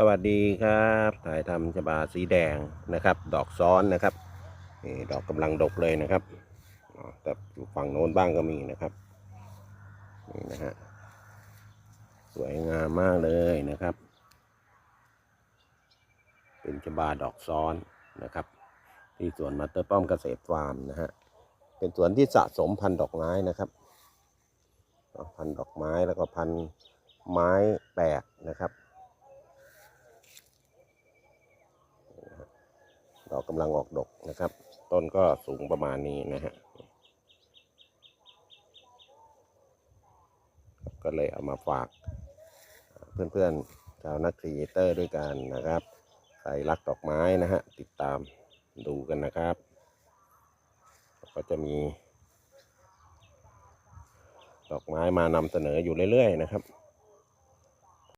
สวัสดีครับถ่ายทำชบาสีแดงนะครับ ดอกซ้อนนะครับนี่ดอกกำลังดกเลยนะครับแต่อยู่ฝั่งโน้นบ้างก็มีนะครับนี่นะฮะสวยงามมากเลยนะครับ เป็นชบาดอกซ้อนนะครับ ที่สวนมาเตอร์ป้อมเกษตรฟาร์มนะฮะเป็นสวนที่สะสมพันดอกไม้นะครับพันดอกไม้แล้วก็พันไม้แปลกนะครับ ดอ กำลังออกดกนะครับ ต้นก็สูงประมาณนี้นะฮะก็เลยเอามาฝาก เพื่อนๆชาวนักครีเอเตอร์ด้วยกันนะครับใครรักดอกไม้นะฮะติดตามดูกันนะครับ ก็จะมี ดอกไม้มานำเสนออยู่เรื่อยๆนะครับ